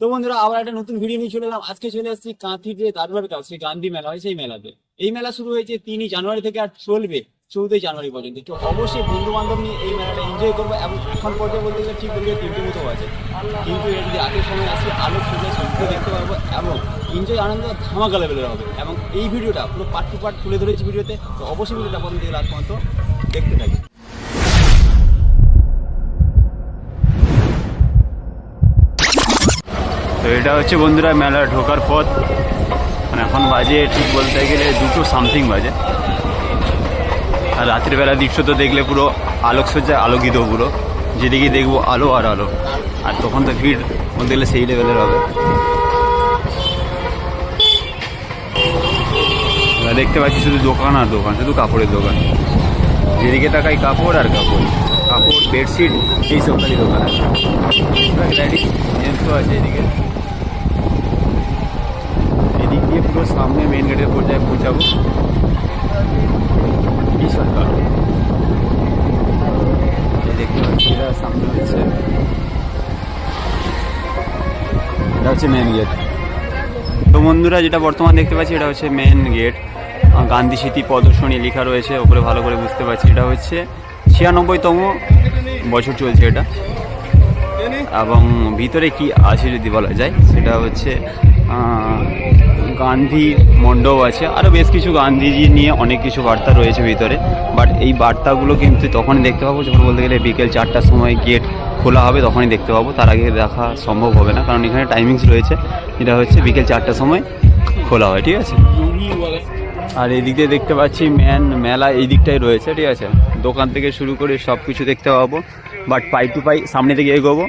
তো বন্ধুরা, আবার একটা নতুন ভিডিও নিয়ে চলে এলাম। আজকে চলে আসছি কাঁথি যে দারবার কাজ সেই গান্ধী মেলা হয়, সেই মেলাতে। এই মেলা শুরু হয়েছে তিনই জানুয়ারি থেকে আর চলবে চৌদ্দই জানুয়ারি পর্যন্ত। তো অবশ্যই বন্ধু বান্ধব নিয়ে এই মেলাটা এনজয় করব এবং এখন পর্যায়ে বলতে গেলে ঠিক বলতে তিনটে মতো আছে। কিন্তু এর যদি আগের সময় আসি আলো সূর্য সূর্য দেখতে পারব এবং এনজয় আনন্দ ধামাকা লেভেলের হবে। এবং এই ভিডিওটা পুরো পার্ট টু পার্ট তুলে ধরেছি ভিডিওতে তো। অবশ্যই ভিডিওটা প্রথম থেকে লাস্ট পর্যন্ত দেখতে থাকি এটা হচ্ছে বন্ধুরা মেলা ঢোকার পথ। মানে এখন বাজে, ঠিক বলতে গেলে দুটো সামথিং বাজে। আর রাত্রিবেলা দৃশ্য তো দেখলে পুরো আলোকসজ্জায় আলোকিত পুরো। যেদিকে দেখব আলো আর আলো। আর তখন তো ভিড় বলতে গেলে সেই লেভেলের হবে। দেখতে পাচ্ছি শুধু দোকান আর দোকান, শুধু কাপড়ের দোকান। যেদিকে তাকাই কাপড় আর কাপড়। কাপড় বেডশিট এইসব খালি দোকান আছে। আছে এদিকে। দিয়ে পুরো সামনে মেন গেটের পর্যায়ে পৌঁছাবো দেখতে পাচ্ছি এটা সামনে হচ্ছে এটা হচ্ছে মেন গেট তো বন্ধুরা যেটা বর্তমান দেখতে পাচ্ছি এটা হচ্ছে মেন গেট গান্ধী স্মৃতি প্রদর্শনী লেখা রয়েছে ওপরে ভালো করে বুঝতে পারছি, এটা হচ্ছে ছিয়ানব্বইতম বছর চলছে এটা। এবং ভিতরে কি আছে যদি বলা যায়, সেটা হচ্ছে গান্ধী মণ্ডপ আছে। আরও বেশ কিছু গান্ধীজি নিয়ে অনেক কিছু বার্তা রয়েছে ভিতরে। বাট এই বার্তাগুলো কিন্তু তখনই দেখতে পাবো, যখন বলতে গেলে বিকেল চারটার সময় গেট খোলা হবে তখনই দেখতে পাবো। তার আগে দেখা সম্ভব হবে না, কারণ এখানে টাইমিংস রয়েছে। এটা হচ্ছে বিকেল চারটার সময় খোলা হয়, ঠিক আছে? আর এই দিক দিয়ে দেখতে পাচ্ছি ম্যান, মেলা এই দিকটাই রয়েছে, ঠিক আছে? দোকান থেকে শুরু করে সব কিছু দেখতে পাবো। বাট পাই টু পাই সামনে থেকে এগোবো।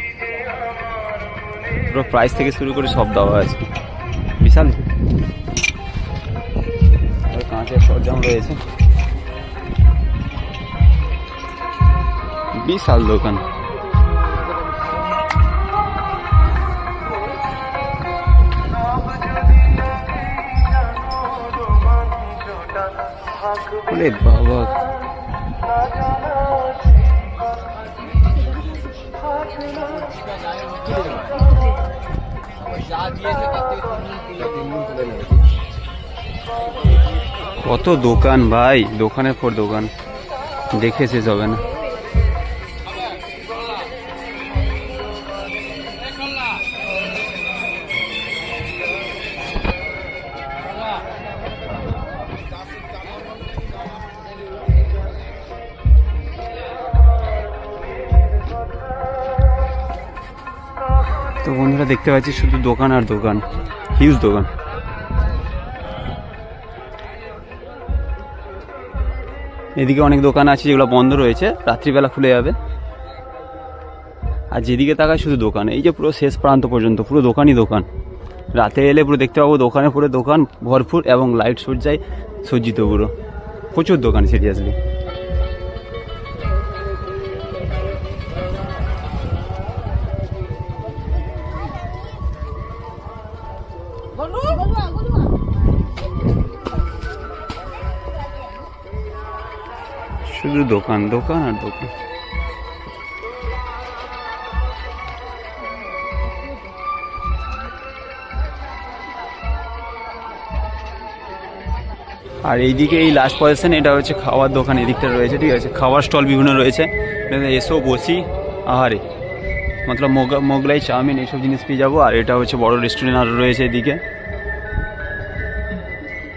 পুরো প্রাইস থেকে শুরু করে সব দেওয়া আছে। বিশাল। কাঁচের সরঞ্জাম রয়েছে বিশাল দোকান ওরে বাবা কত দোকান ভাই, দোকানের পর দোকান। দেখে শেষ হবে না। তো বন্ধুরা, দেখতে পাচ্ছি শুধু দোকান আর দোকান। হিউজ দোকান। এদিকে অনেক দোকান আছে যেগুলো বন্ধ রয়েছে, রাত্রিবেলা খুলে যাবে। আর যেদিকে তাকায় শুধু দোকান, এই যে পুরো শেষ প্রান্ত পর্যন্ত, পুরো দোকানই দোকান। রাতে এলে পুরো দেখতে পাবো দোকানে পুরো দোকান ভরপুর এবং লাইট সজ্জায় সজ্জিত পুরো। প্রচুর দোকান সিরিয়াসলি শুধু দোকান দোকান আর দোকান। আর এইদিকে এই লাস্ট পজিশন এটা হচ্ছে খাওয়ার দোকান, এদিকটা রয়েছে, ঠিক আছে? খাওয়ার স্টল বিভিন্ন রয়েছে। এসো, বসি, আহারে। মতলব মোগ- মোগলাই, চাউমিন, এইসব জিনিস পেয়ে যাব। আর এটা হচ্ছে বড় রেস্টুরেন্ট আরও রয়েছে এদিকে।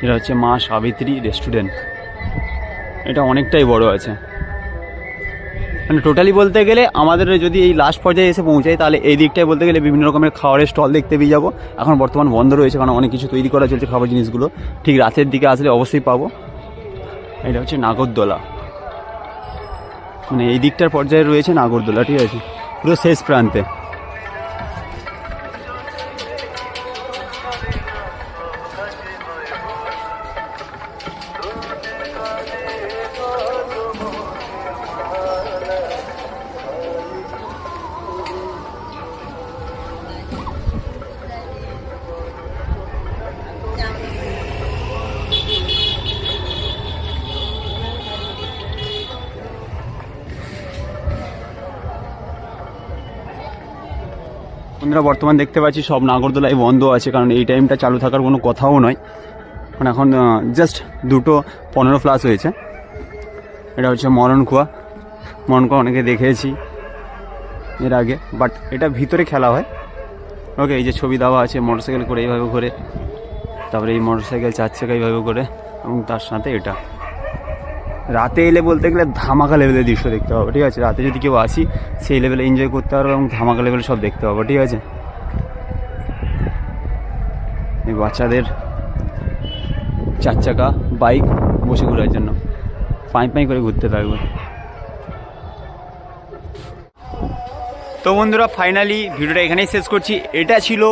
এটা হচ্ছে মা সাবিত্রী রেস্টুরেন্ট এটা অনেকটাই বড় আছে। মানে টোটালি বলতে গেলে আমাদের যদি এই লাস্ট পর্যায়ে এসে পৌঁছাই, তাহলে এই দিকটায় বলতে গেলে বিভিন্ন রকমের খাবারের স্টল দেখতে পেয়ে যাব। এখন বর্তমান বন্ধ রয়েছে, কারণ অনেক কিছু তৈরি করা চলছে খাবার জিনিসগুলো। ঠিক রাতের দিকে আসলে অবশ্যই পাবো। এটা হচ্ছে নাগরদোলা। মানে এই দিকটার পর্যায়ে রয়েছে নাগরদোলা, ঠিক আছে? পুরো শেষ প্রান্তে। বন্ধুরা, বর্তমান দেখতে পাচ্ছি সব নাগরদোলাই বন্ধ আছে, কারণ এই টাইমটা চালু থাকার কোনো কথাও নয়। কারণ এখন জাস্ট দুটো পনেরো প্লাস হয়েছে। এটা হচ্ছে মরণকুয়া মরণকুয়া অনেকে দেখেছি এর আগে বাট এটা ভিতরে খেলা হয়। ওকে এই যে ছবি দেওয়া আছে মোটরসাইকেল করে এইভাবে করে, তারপরে এই মোটরসাইকেল চার চাকা এইভাবে করে, এবং তার সাথে এটা। রাতে এলে বলতে গেলে ধামাকা লেভেলের দৃশ্য দেখতে পাবো, ঠিক আছে? রাতে যদি কেউ আসি, সেই লেভেলে এনজয় করতে পারব এবং ধামাকা লেভেলে সব দেখতে পাবো, ঠিক আছে? এই বাচ্চাদের চার চাকা বাইক বসে ঘোরার জন্য। পাই পাই করে ঘুরতে থাকবে। তো বন্ধুরা ফাইনালি ভিডিওটা এখানেই শেষ করছি। এটা ছিল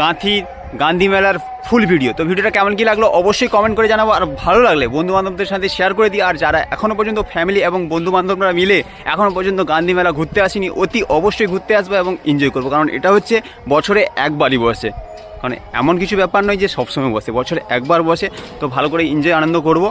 কাঁথি গান্ধী মেলার ফুল ভিডিও। তো ভিডিওটা কেমন কি লাগল অবশ্যই কমেন্ট করে জানাব। আর ভালো লাগলে বন্ধু বান্ধবদের সাথে শেয়ার করে দিই। আর যারা এখনও পর্যন্ত ফ্যামিলি এবং বন্ধু বান্ধবরা মিলে এখনও পর্যন্ত গান্ধী মেলা ঘুরতে আসেনি, অতি অবশ্যই ঘুরতে আসব এবং এনজয় করব। কারণ এটা হচ্ছে বছরে একবারই বসে। কারণ এমন কিছু ব্যাপার নয় যে সবসময় বসে, বছরে একবার বসে। তো ভালো করে এনজয় আনন্দ করব।